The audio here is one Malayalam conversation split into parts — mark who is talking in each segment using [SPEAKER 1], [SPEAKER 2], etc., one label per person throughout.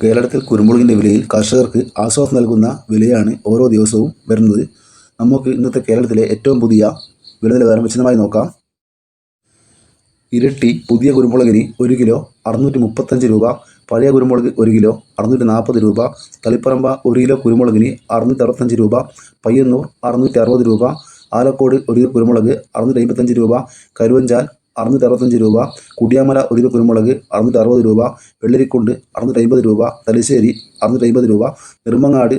[SPEAKER 1] കേരളത്തിൽ കുരുമുളകിന്റെ വിലയിൽ കർഷകർക്ക് ആശ്വാസം നൽകുന്ന വിലയാണ് ഓരോ ദിവസവും വരുന്നത്. നമുക്ക് ഇന്നത്തെ കേരളത്തിലെ ഏറ്റവും പുതിയ വില നിലവാരം വിശദമായി നോക്കാം. ഇരട്ടി പുതിയ കുരുമുളകിന് ഒരു കിലോ അറുന്നൂറ്റി മുപ്പത്തഞ്ച് രൂപ പഴയ കുരുമുളക് ഒരു കിലോ അറുന്നൂറ്റി നാൽപ്പത് രൂപ തളിപ്പറമ്പ ഒരു കിലോ കുരുമുളകിന് അറുന്നൂറ്റി അറുപത്തഞ്ച് രൂപ പയ്യന്നൂർ അറുന്നൂറ്റി അറുപത് രൂപ ആലക്കോട് ഒരു കിലോ കുരുമുളക് അറുന്നൂറ്റി അമ്പത്തഞ്ച് രൂപ കരുവഞ്ചാൽ അറുന്നൂറ്റി അറുപത്തഞ്ച് രൂപ കുടിയാമല ഒരു കിലോ കുരുമുളക് അറുന്നൂറ്റി അറുപത് രൂപ വെള്ളരിക്കുണ്ട് അറുന്നൂറ്റി അമ്പത് രൂപ തലശ്ശേരി അറുന്നൂറ്റി അമ്പത് രൂപ നിർമ്മങ്ങാട്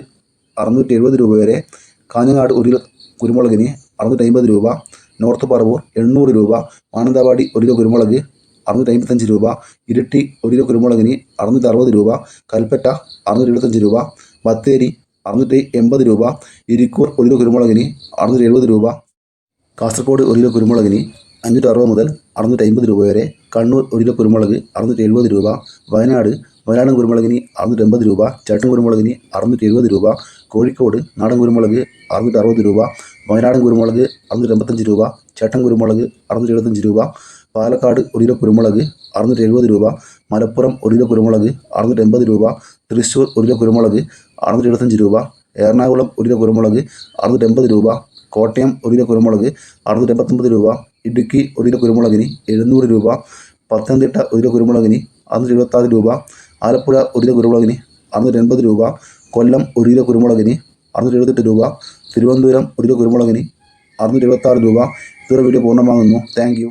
[SPEAKER 1] അറുന്നൂറ്റി എഴുപത് രൂപ വരെ കാഞ്ഞങ്ങാട് ഒരു കിലോ കുരുമുളകിന് അറുന്നൂറ്റി അമ്പത് രൂപ നോർത്ത് പറവൂർ എണ്ണൂറ് രൂപ മാനന്തവാടി ഒരു കിലോ കുരുമുളക് അറുന്നൂറ്റി അമ്പത്തഞ്ച് രൂപ ഇരിട്ടി ഒരു കിലോ കുരുമുളകിന് അറുന്നൂറ്റി അറുപത് രൂപ കൽപ്പറ്റ അറുന്നൂറ്റി എഴുപത്തഞ്ച് രൂപ ബത്തേരി അറുന്നൂറ്റി എൺപത് രൂപ ഇരിക്കൂർ ഒരു കിലോ കുരുമുളകിന് അറുന്നൂറ്റി എഴുപത് രൂപ കാസർഗോഡ് ഒരു കിലോ കുരുമുളകിന് അഞ്ഞൂറ്റി അറുപത് മുതൽ അറുന്നൂറ്റി അമ്പത് രൂപ വരെ. കണ്ണൂർ ഒരു കിലോ കുരുമുളക് അറുന്നൂറ്റി എഴുപത് രൂപ. വയനാട് വയനാടൻ കുരുമുളകിന് അറുന്നൂറ്റി എൺപത് രൂപ. ചേട്ടൻ കുരുമുളകിന് അറുന്നൂറ്റി എഴുപത് രൂപ. കോഴിക്കോട് നാടൻ കുരുമുളക് അറുന്നൂറ്റി അറുപത് രൂപ. വയനാടൻ കുരുമുളക് അറുന്നൂറ്റി എൺപത്തഞ്ച് രൂപ. ചേട്ടൻ കുരുമുളക് അറുന്നൂറ്റി എഴുപത്തഞ്ച് രൂപ. പാലക്കാട് ഒരു കിലോ കുരുമുളക് അറുന്നൂറ്റി എഴുപത് രൂപ. മലപ്പുറം ഒരു കിലോ കുരുമുളക് അറുന്നൂറ്റി എൺപത് രൂപ. തൃശ്ശൂർ ഒരു കിലോ കുരുമുളക് അറുന്നൂറ്റി എഴുപത്തഞ്ച് രൂപ. എറണാകുളം ഒരു കിലോ കുരുമുളക് അറുന്നൂറ്റി എൺപത് രൂപ. കോട്ടയം ഒരു കിലോ കുരുമുളക് അറുന്നൂറ്റി എൺപത്തൊമ്പത് രൂപ ഇടുക്കി ഒരു കിലോ കുരുമുളകിന് എഴുന്നൂറ് രൂപ പത്തനംതിട്ട ഒരു കിലോ കുരുമുളകിന് അറുന്നൂറ്റി എഴുപത്താറ് രൂപ ആലപ്പുഴ ഒരു കിലോ കുരുമുളകിന് അറുന്നൂറ്റി എൺപത് രൂപ കൊല്ലം ഒരു കിലോ കുരുമുളകിന് അറുന്നൂറ്റി എഴുപത്തെട്ട് രൂപ തിരുവനന്തപുരം ഒരു കിലോ കുരുമുളകിന് അറുന്നൂറ്റി എഴുപത്താറ് രൂപ. ഇതോടെ വീഡിയോ പൂർണമാകുന്നു. താങ്ക്